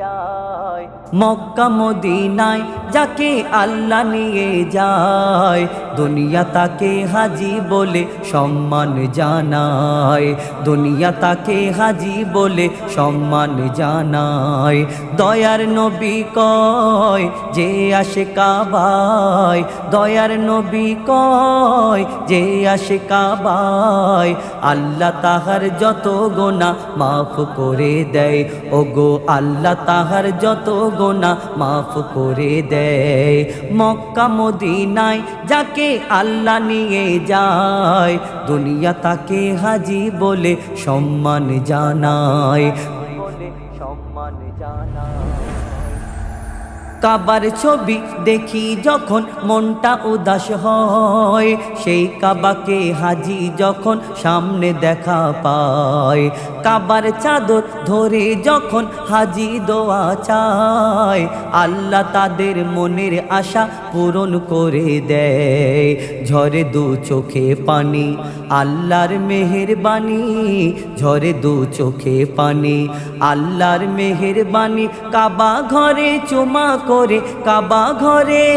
যায়। মক্কা মদিনায় যাকে আল্লাহ নিয়ে যায়, দুনিয়া তাকে হাজি বলে সম্মান জানায়। দুনিয়া তাকে হাজি বলে সম্মান জানায়। দয়ার নবী কয়, যে আসে কাবায়। দয়ার নবী কয়, যে আসে কাবায়। আল্লাহ তাহার যত গোনা মাফ করে দেয়। ও গো আল্লাহ তাহার যত গোনা মাফ করে দেয়। মক্কা মদিনায় যাকে আল্লাহ নিয়ে যায়, দুনিয়া তাকে হাজি বলে সম্মান জানায়। সম্মান জানায় কাবার ছবি দেখি যখন মনটা উদাস হয়। সেই কাবাকে হাজি যখন সামনে দেখা পায়। কাবার চাদর ধরে যখন হাজি দোয়া চায়। আল্লাহ তাদের মনের আশা পূরণ করে দেয়। ঝরে দু চোখে পানি, আল্লাহর মেহেরবানি। ঝরে দু চোখে পানি, আল্লাহর মেহেরবানি। কাবা ঘরে চুমা করে কাবা ঘরে।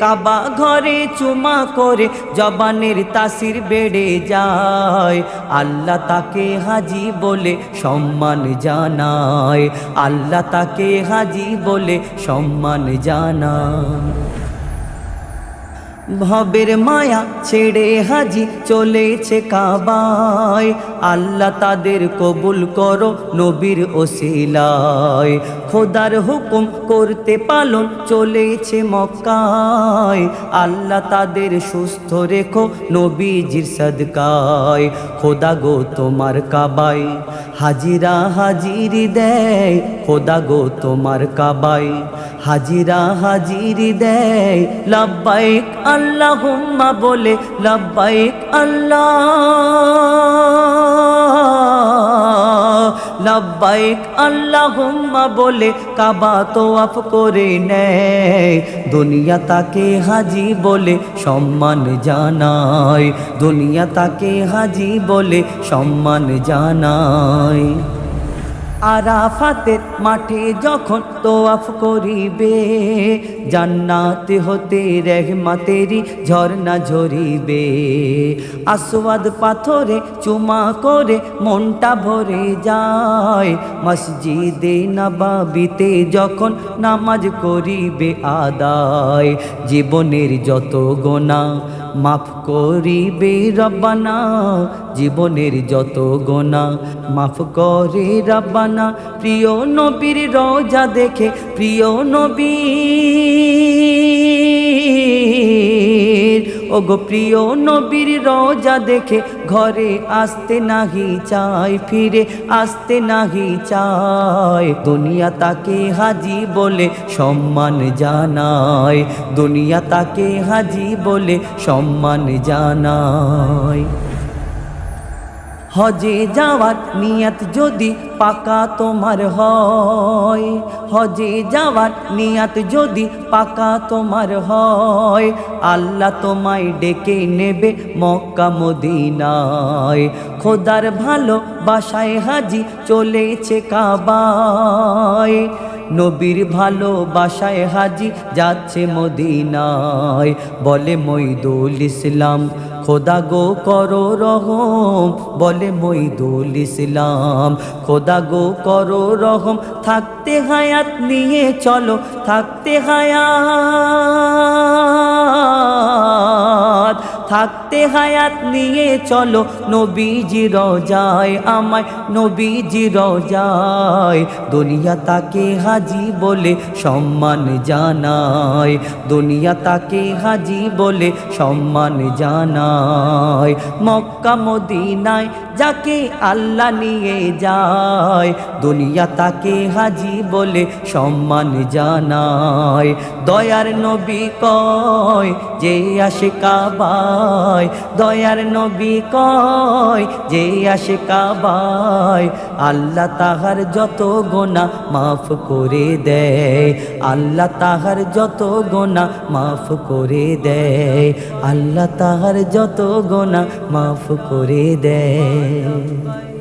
কাবা ঘরে চুমা করে জবানের তাসির বেড়ে যায়। আল্লাহ তাকে হাজি বলে সম্মান জানায়। আল্লাহ তাকে হাজি বলে সম্মান জানায়। ভবের মায়া ছেড়ে হাজি চলেছে কাবায়। আল্লাহ তাদের কবুল করো নবীর ওসিলায়। খোদার হুকুম করতে পালন চলেছে মক্কায়। আল্লাহ তাদের সুস্থ রেখো নবীজির সদকায়। খোদা গো তোমার কাবাই হাজিরা হাজিরি দেয়। খোদা গো তোমার কাবাই হাজিরা হাজিরি দেয়। লাব্বাইক আল্লাহ বলে, লাব্বাইক আল্লাহ। লাব্বাইক, আল্লাহুম্মা বলে, কাবা তো আফ করে নেয়। দুনিয়া তাকে হাজি বলে সম্মান জানায়। দুনিয়া তাকে হাজি বলে সম্মান জানায়। আরাফাতের মাঠে যখন তোয়াফ করিবে, জান্নাতে হতে রেহমাতেরি ঝর্ণা ঝরিবে। আসওয়াদ পাথরে চুমা করে মনটা ভরে যায়। মসজিদে নবাবিতে যখন নামাজ করিবে আদায়, জীবনের যত গোনা মাফ করিবে রব্বানা, জীবনের যত গোনা, মাফ করে রব্বানা। প্রিয় নবীর রোজা দেখে, প্রিয় নবীর ও গো প্রিয় নবীর রোজা দেখে ঘরে আসতে নাহি চাই ফিরে আসতে নাহি চায়। দুনিয়া তাকে হাজি বলে সম্মান জানায়, দুনিয়া তাকে হাজি বলে সম্মান জানায়। হজে যাওয়ার নিয়ত যদি পাকা তোমার হয়, হজে যাওয়ার নিয়ত যদি পাকা তোমার হয়, আল্লাহ তোমায় ডেকে নেবে মক্কা মদিনায়। খোদার ভালো বাসায় হাজি চলেছে কাবায়। নবীর ভালো বাসায় হাজি যাচ্ছে মদিনায়। বলে মইদুল ইসলাম খোদা গো করো রহম, বলে মইদুল ইসলাম। খোদা গো করো রহম, থাকতে হায়াত নিয়ে চলো, থাকতে হায়াত। থাকতে হায়াত নিয়ে চলো। নবীজি রজায়, আমায় নবীজি রজায়। দুনিয়া তাকে হাজি বলে সম্মান জানায়। দুনিয়া তাকে হাজি বলে সম্মান জানায়। মক্কা মদিনায় যাকে আল্লাহ নিয়ে যায়, দুনিয়া তাকে হাজি বলে সম্মান জানায়। দয়ার নবী কয়, যে আসে কাবায় দয়ার নবী কয়, যে আসে কাবায়, আল্লাহ তাহার যত গোনা মাফ করে দেয়, আল্লাহ তাহার যত গোনা মাফ করে দেয়, আল্লাহ তাহার যত গোনা মাফ করে দেয়।